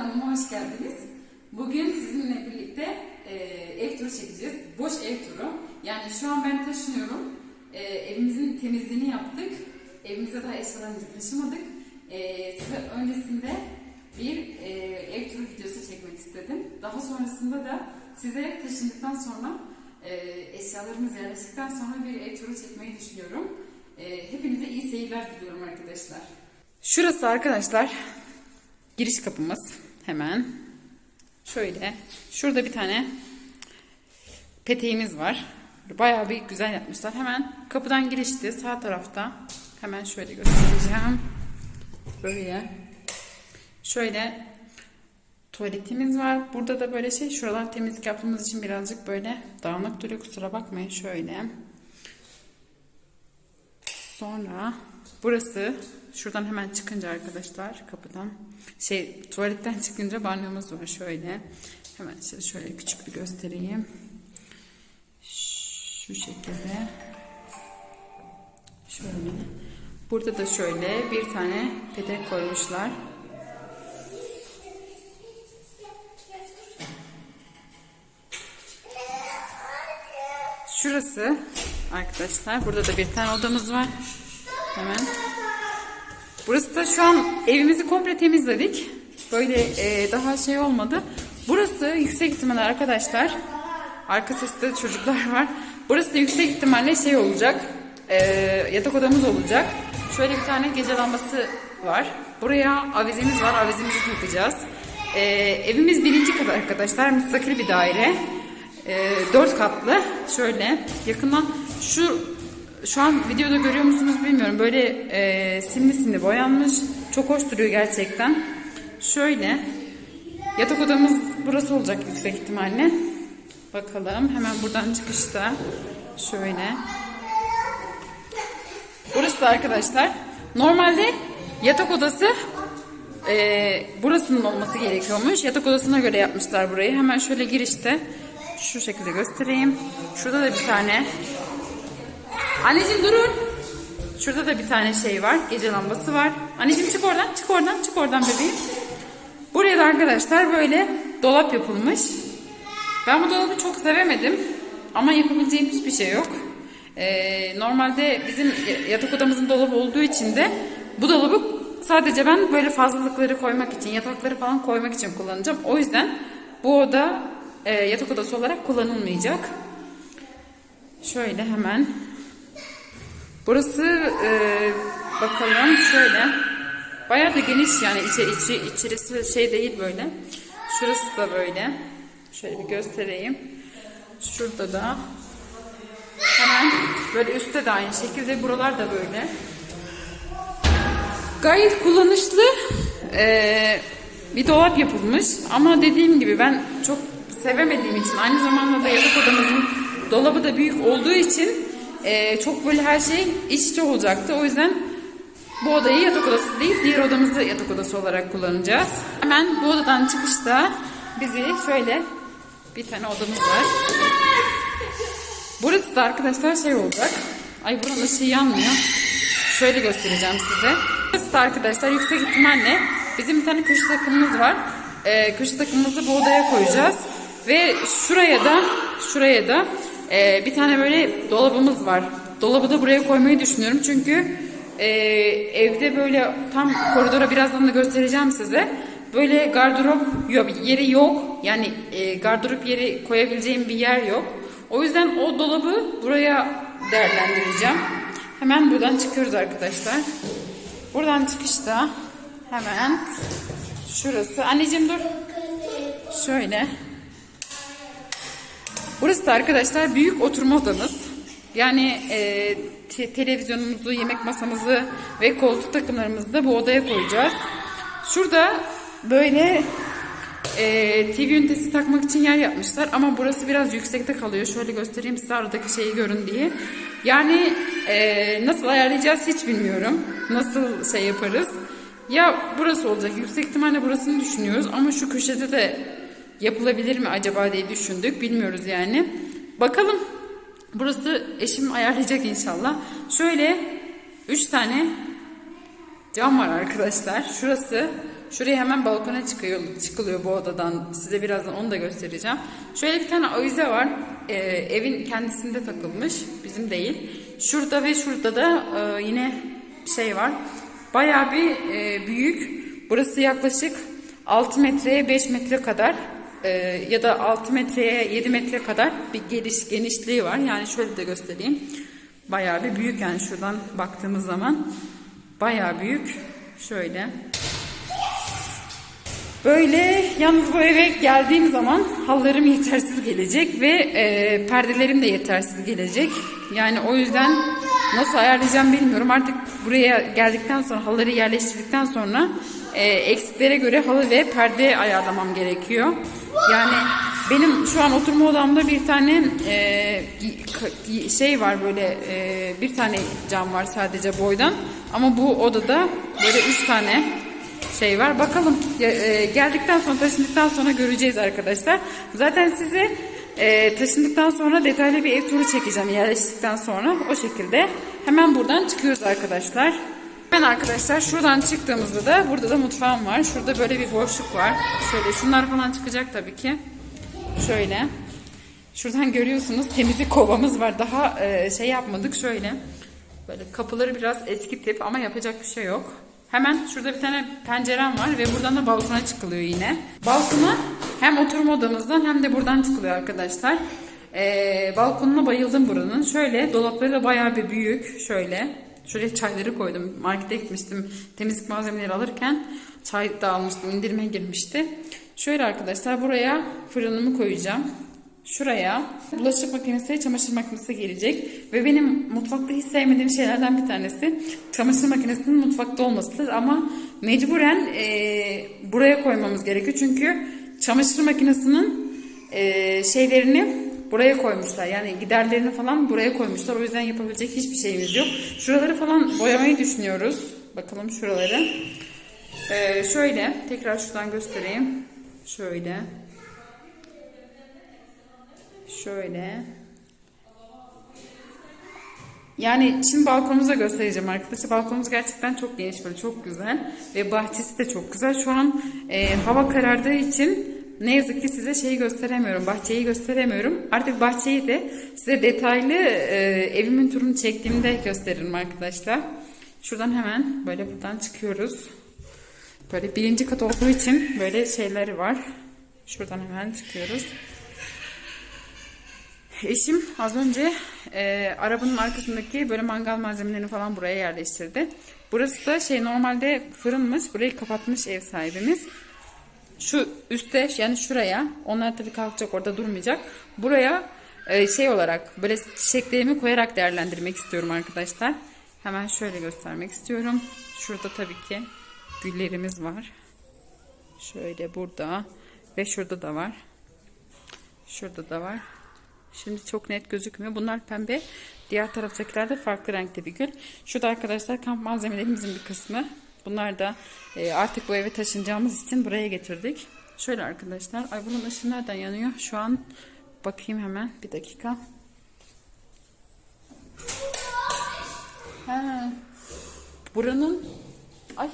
kanalıma hoş geldiniz. Bugün sizinle birlikte e, ev turu çekeceğiz. Boş ev turu. Yani şu an ben taşınıyorum. E, evimizin temizliğini yaptık. Evimize daha eşyalarımızı taşımadık. E, size öncesinde bir e, ev turu videosu çekmek istedim. Daha sonrasında da size taşındıktan sonra e, eşyalarımız yerleştikten sonra bir ev turu çekmeyi düşünüyorum. E, hepinize iyi seyirler diliyorum arkadaşlar. Şurası arkadaşlar giriş kapımız hemen. Şöyle. Şurada bir tane peteğimiz var. Bayağı bir güzel yapmışlar. Hemen kapıdan girişti sağ tarafta. Hemen şöyle göstereceğim. Böyle. Şöyle tuvaletimiz var. Burada da böyle şey şuralar temizlik yaptığımız için birazcık böyle dağınık duruyor. Kusura bakmayın şöyle. Sonra burası şuradan hemen çıkınca arkadaşlar kapıdan şey tuvaletten çıkınca banyomuz var şöyle. Hemen size şöyle küçük bir göstereyim. Şu şekilde. Şöyle. Burada da şöyle bir tane petek koymuşlar. Şurası arkadaşlar. Burada da bir tane odamız var. Hemen. Burası da şu an evimizi komple temizledik. Böyle e, daha şey olmadı. Burası yüksek ihtimalle arkadaşlar. Arka seste çocuklar var. Burası da yüksek ihtimalle şey olacak. E, yatak odamız olacak. Şöyle bir tane gece lambası var. Buraya avizemiz var. Avizemizi takacağız. E, evimiz birinci kat arkadaşlar. Müstakil bir daire. E, dört katlı. Şöyle yakından şu şu an videoda görüyor musunuz bilmiyorum. Böyle e, simli simli boyanmış. Çok hoş duruyor gerçekten. Şöyle yatak odamız burası olacak yüksek ihtimalle. Bakalım hemen buradan çıkışta şöyle. Burası da arkadaşlar normalde yatak odası e, burasının olması gerekiyormuş. Yatak odasına göre yapmışlar burayı. Hemen şöyle girişte şu şekilde göstereyim. Şurada da bir tane Anneciğim durun. Şurada da bir tane şey var. Gece lambası var. Anneciğim çık oradan, çık oradan, çık oradan bebeğim. Buraya da arkadaşlar böyle dolap yapılmış. Ben bu dolabı çok sevemedim. Ama yapabileceğim hiçbir şey yok. Ee, normalde bizim yatak odamızın dolabı olduğu için de bu dolabı sadece ben böyle fazlalıkları koymak için, yatakları falan koymak için kullanacağım. O yüzden bu oda e, yatak odası olarak kullanılmayacak. Şöyle hemen Burası e, bakalım şöyle. Bayağı da geniş yani içi, içi, içerisi şey değil böyle. Şurası da böyle. Şöyle bir göstereyim. Şurada da hemen böyle üstte de aynı şekilde buralar da böyle. Gayet kullanışlı e, bir dolap yapılmış ama dediğim gibi ben çok sevemediğim için aynı zamanda da yatak odamızın dolabı da büyük olduğu için e, çok böyle her şey iç içe olacaktı. O yüzden bu odayı yatak odası değil, diğer odamızı yatak odası olarak kullanacağız. Hemen bu odadan çıkışta bizi şöyle bir tane odamız var. Burası da arkadaşlar şey olacak. Ay buranın ışığı yanmıyor. Şöyle göstereceğim size. Burası da arkadaşlar yüksek ihtimalle bizim bir tane köşe takımımız var. Ee, köşe takımımızı bu odaya koyacağız. Ve şuraya da şuraya da ee, bir tane böyle dolabımız var. Dolabı da buraya koymayı düşünüyorum. Çünkü e, evde böyle tam koridora birazdan da göstereceğim size. Böyle gardırop yeri yok. Yani e, gardırop yeri koyabileceğim bir yer yok. O yüzden o dolabı buraya değerlendireceğim. Hemen buradan çıkıyoruz arkadaşlar. Buradan çıkışta hemen şurası. Anneciğim dur. Şöyle. Burası da arkadaşlar büyük oturma odamız. Yani e, te televizyonumuzu, yemek masamızı ve koltuk takımlarımızı da bu odaya koyacağız. Şurada böyle e, TV ünitesi takmak için yer yapmışlar ama burası biraz yüksekte kalıyor. Şöyle göstereyim size aradaki şeyi görün diye. Yani e, nasıl ayarlayacağız hiç bilmiyorum. Nasıl şey yaparız. Ya burası olacak. Yüksek ihtimalle burasını düşünüyoruz ama şu köşede de yapılabilir mi acaba diye düşündük. Bilmiyoruz yani. Bakalım. Burası eşim ayarlayacak inşallah. Şöyle 3 tane cam var arkadaşlar. Şurası Şuraya hemen balkona çıkıyor, çıkılıyor bu odadan. Size birazdan onu da göstereceğim. Şöyle bir tane avize var. Ee, evin kendisinde takılmış. Bizim değil. Şurada ve şurada da e, yine şey var. Bayağı bir e, büyük. Burası yaklaşık 6 metreye 5 metre kadar e, ya da 6 metreye 7 metre kadar bir geniş, genişliği var. Yani şöyle de göstereyim. Bayağı bir büyük yani şuradan baktığımız zaman bayağı büyük. Şöyle. Böyle yalnız bu eve geldiğim zaman hallarım yetersiz gelecek ve e, perdelerim de yetersiz gelecek. Yani o yüzden nasıl ayarlayacağım bilmiyorum. Artık buraya geldikten sonra halıları yerleştirdikten sonra e, eksiklere göre halı ve perde ayarlamam gerekiyor. Yani benim şu an oturma odamda bir tane e, şey var böyle e, bir tane cam var sadece boydan. Ama bu odada böyle üç tane şey var. Bakalım e, geldikten sonra taşındıktan sonra göreceğiz arkadaşlar. Zaten size e, taşındıktan sonra detaylı bir ev turu çekeceğim yerleştikten sonra o şekilde. Hemen buradan çıkıyoruz arkadaşlar. Hemen arkadaşlar şuradan çıktığımızda da burada da mutfağım var. Şurada böyle bir boşluk var. Şöyle şunlar falan çıkacak tabii ki. Şöyle. Şuradan görüyorsunuz temizlik kovamız var. Daha e, şey yapmadık şöyle. Böyle kapıları biraz eski tip ama yapacak bir şey yok. Hemen şurada bir tane pencerem var ve buradan da balkona çıkılıyor yine. Balkona hem oturma odamızdan hem de buradan çıkılıyor arkadaşlar. Ee, balkonuna bayıldım buranın. Şöyle dolapları da bayağı bir büyük. Şöyle. Şöyle çayları koydum. Markete gitmiştim temizlik malzemeleri alırken. Çay da almıştım. indirime girmişti. Şöyle arkadaşlar buraya fırınımı koyacağım. Şuraya bulaşık makinesi, çamaşır makinesi gelecek. Ve benim mutfakta hiç sevmediğim şeylerden bir tanesi çamaşır makinesinin mutfakta olmasıdır. Ama mecburen e, buraya koymamız gerekiyor. Çünkü çamaşır makinesinin e, şeylerini buraya koymuşlar. Yani giderlerini falan buraya koymuşlar. O yüzden yapabilecek hiçbir şeyimiz yok. Şuraları falan boyamayı düşünüyoruz. Bakalım şuraları. E, şöyle tekrar şuradan göstereyim. Şöyle. Şöyle. Yani şimdi balkonumuza göstereceğim arkadaşlar. Balkonumuz gerçekten çok geniş böyle çok güzel. Ve bahçesi de çok güzel. Şu an e, hava karardığı için ne yazık ki size şeyi gösteremiyorum. Bahçeyi gösteremiyorum. Artık bahçeyi de size detaylı e, evimin turunu çektiğimde gösteririm arkadaşlar. Şuradan hemen böyle buradan çıkıyoruz. Böyle birinci kat olduğu için böyle şeyleri var. Şuradan hemen çıkıyoruz. Eşim az önce e, arabanın arkasındaki böyle mangal malzemelerini falan buraya yerleştirdi. Burası da şey normalde fırınmış. Burayı kapatmış ev sahibimiz. Şu üstte yani şuraya onlar tabii kalkacak orada durmayacak. Buraya e, şey olarak böyle çiçeklerimi koyarak değerlendirmek istiyorum arkadaşlar. Hemen şöyle göstermek istiyorum. Şurada tabii ki güllerimiz var. Şöyle burada ve şurada da var. Şurada da var. Şimdi çok net gözükmüyor. Bunlar pembe. Diğer taraftakiler de farklı renkte bir gül. Şurada arkadaşlar kamp malzemelerimizin bir kısmı. Bunlar da e, artık bu eve taşınacağımız için buraya getirdik. Şöyle arkadaşlar. Ay bunun ışığı nereden yanıyor? Şu an bakayım hemen. Bir dakika. Ha. Buranın ay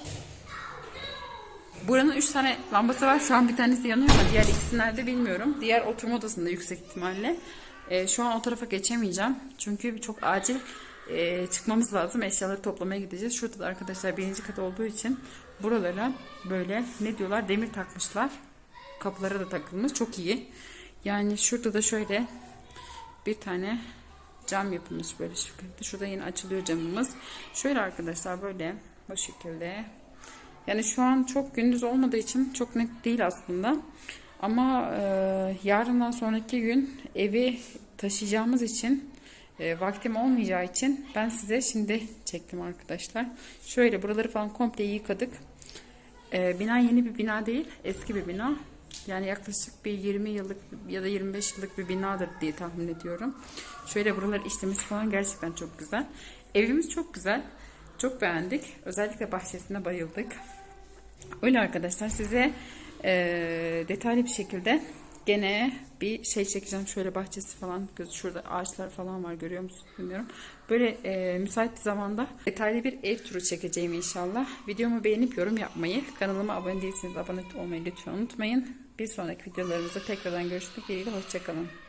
Buranın 3 tane lambası var. Şu an bir tanesi yanıyor ama diğer ikisi nerede bilmiyorum. Diğer oturma odasında yüksek ihtimalle. Ee, şu an o tarafa geçemeyeceğim. Çünkü çok acil e, çıkmamız lazım. Eşyaları toplamaya gideceğiz. Şurada da arkadaşlar birinci kat olduğu için buralara böyle ne diyorlar demir takmışlar. Kapılara da takılmış. Çok iyi. Yani şurada da şöyle bir tane cam yapılmış böyle şekilde. Şurada yine açılıyor camımız. Şöyle arkadaşlar böyle bu şekilde yani şu an çok gündüz olmadığı için çok net değil aslında. Ama e, yarından sonraki gün evi taşıyacağımız için e, vaktim olmayacağı için ben size şimdi çektim arkadaşlar. Şöyle buraları falan komple yıkadık. E, bina yeni bir bina değil, eski bir bina. Yani yaklaşık bir 20 yıllık ya da 25 yıllık bir binadır diye tahmin ediyorum. Şöyle buralar işlemesi falan gerçekten çok güzel. Evimiz çok güzel. Çok beğendik. Özellikle bahçesine bayıldık. Öyle arkadaşlar size e, detaylı bir şekilde gene bir şey çekeceğim. Şöyle bahçesi falan. Şurada ağaçlar falan var görüyor musun bilmiyorum. Böyle e, müsait zamanda detaylı bir ev turu çekeceğim inşallah. Videomu beğenip yorum yapmayı, kanalıma abone değilseniz abone olmayı lütfen unutmayın. Bir sonraki videolarımızda tekrardan görüşmek dileğiyle. Hoşçakalın.